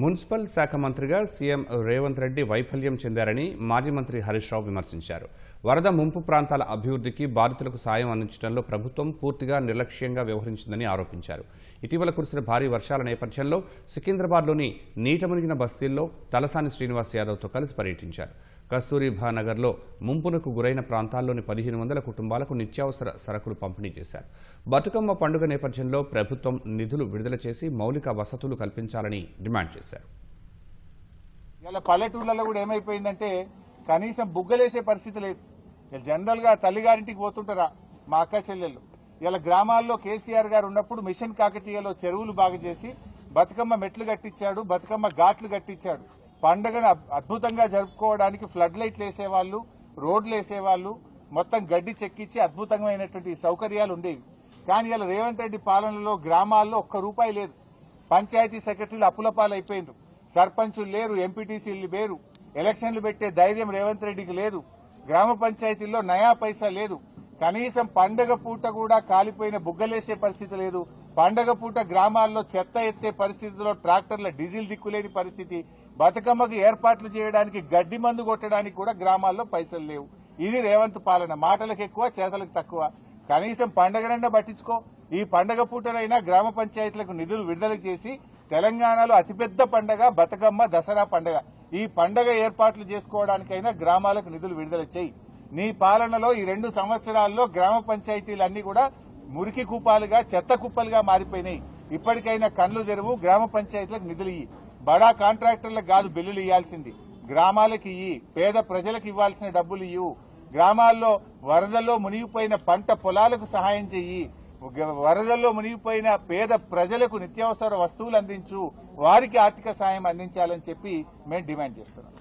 Municipal శాఖ మంత్రిగా CM Revanth Reddy వైఫల్యం చెందారని మాజీ మంత్రి హరీష్ రావు విమర్శించారు. వరద ముంపు ప్రాంతాల అభివృద్ధికి బాధితులకు సాయం అందించడంలో ప్రభుత్వం పూర్తిగా నిర్లక్ష్యంగా వ్యవహరించిందని ఆరోపించారు. ఇటీవల కురిసిన భారీ వర్షాల నేపథ్యంలో సికింద్రాబాద్లోని నీట మునిగిన బస్తీల్లో తలసాని శ్రీనివాస్ యాదవ్తో కలిసి పర్యటించారు. కస్తూరిబా నగర్లో ముంపునకు గురైన ప్రాంతాల్లోని పదిహేను వందల కుటుంబాలకు నిత్యావసర సరకులు పంపిణీ చేశారు. బతుకమ్మ పండుగ నేపథ్యంలో ప్రభుత్వం నిధులు విడుదల చేసి మౌలిక వసతులు కల్పించాలని డిమాండ్ చేశారు. ఇలా పల్లెటూర్లలో కూడా ఏమైపోయిందంటే కనీసం బుగ్గలేసే పరిస్థితి లేదు. ఇలా జనరల్గా తల్లిగారింటికి పోతుంటారా మా అక్క చెల్లెళ్ళు. ఇలా గ్రామాల్లో కేసీఆర్ గారు ఉన్నప్పుడు మిషన్ కాకతీయలో చెరువులు బాగు చేసి బతుకమ్మ మెట్లు కట్టించాడు బతుకమ్మ ఘాట్లు కట్టించాడు. పండుగను అద్భుతంగా జరుపుకోవడానికి ఫ్లడ్ లైట్లు వేసేవాళ్ళు రోడ్లు వేసేవాళ్ళు మొత్తం గడ్డి చెక్కించి అద్భుతమైనటువంటి సౌకర్యాలు ఉండేవి. కానీ ఇలా రేవంత్ రెడ్డి పాలనలో గ్రామాల్లో ఒక్క రూపాయి లేదు. పంచాయతీ సెక్రటరీలు అప్పుల పాలైపోయిండ్రు. సర్పంచులు లేరు ఎంపీటీసీలు లేరు. ఎలక్షన్లు పెట్టే ధైర్యం రేవంత్ రెడ్డికి లేదు. గ్రామ పంచాయతీల్లో నయా పైసా లేదు. కనీసం పండగ పూట కూడా కాలిపోయిన బుగ్గలేసే పరిస్థితి లేదు. పండగ పూట గ్రామాల్లో చెత్త ఎత్తే పరిస్థితిలో ట్రాక్టర్ల డీజిల్ దిక్కులేని పరిస్థితి. బతుకమ్మకు ఏర్పాట్లు చేయడానికి గడ్డి మందు కొట్టడానికి కూడా గ్రామాల్లో పైసలు లేవు. ఇది రేవంత్ పాలన. మాటలకు ఎక్కువ చేతలకు తక్కువ. కనీసం పండగనన్నా పట్టించుకో. ఈ పండగ పూటనైనా గ్రామ పంచాయతీలకు నిధులు విడుదల చేసి తెలంగాణలో అతిపెద్ద పండగ బతుకమ్మ దసరా పండగ. ఈ పండగ ఏర్పాట్లు చేసుకోవడానికైనా గ్రామాలకు నిధులు విడుదల చేయి. నీ పాలనలో ఈ రెండు సంవత్సరాల్లో గ్రామ పంచాయతీలన్నీ కూడా మురికి కూపాలుగా చెత్త కుప్పలుగా మారిపోయినాయి. ఇప్పటికైనా కళ్ళు తెరువు గ్రామ పంచాయతీలకు నిధులు ఇయ్యి. బడా కాంట్రాక్టర్లకు కాదు బిల్లులు ఇవ్వాల్సింది గ్రామాలకు ఇయ్యి. పేద ప్రజలకు ఇవ్వాల్సిన డబ్బులు ఇవ్వు గ్రామాల్లో వరదల్లో మునిగిపోయిన పంట పొలాలకు సహాయం చెయ్యి. వరదల్లో మునిగిపోయిన పేద ప్రజలకు నిత్యావసర వస్తువులు అందించు. వారికి ఆర్థిక సాయం అందించాలని చెప్పి మేము డిమాండ్ చేస్తున్నాం.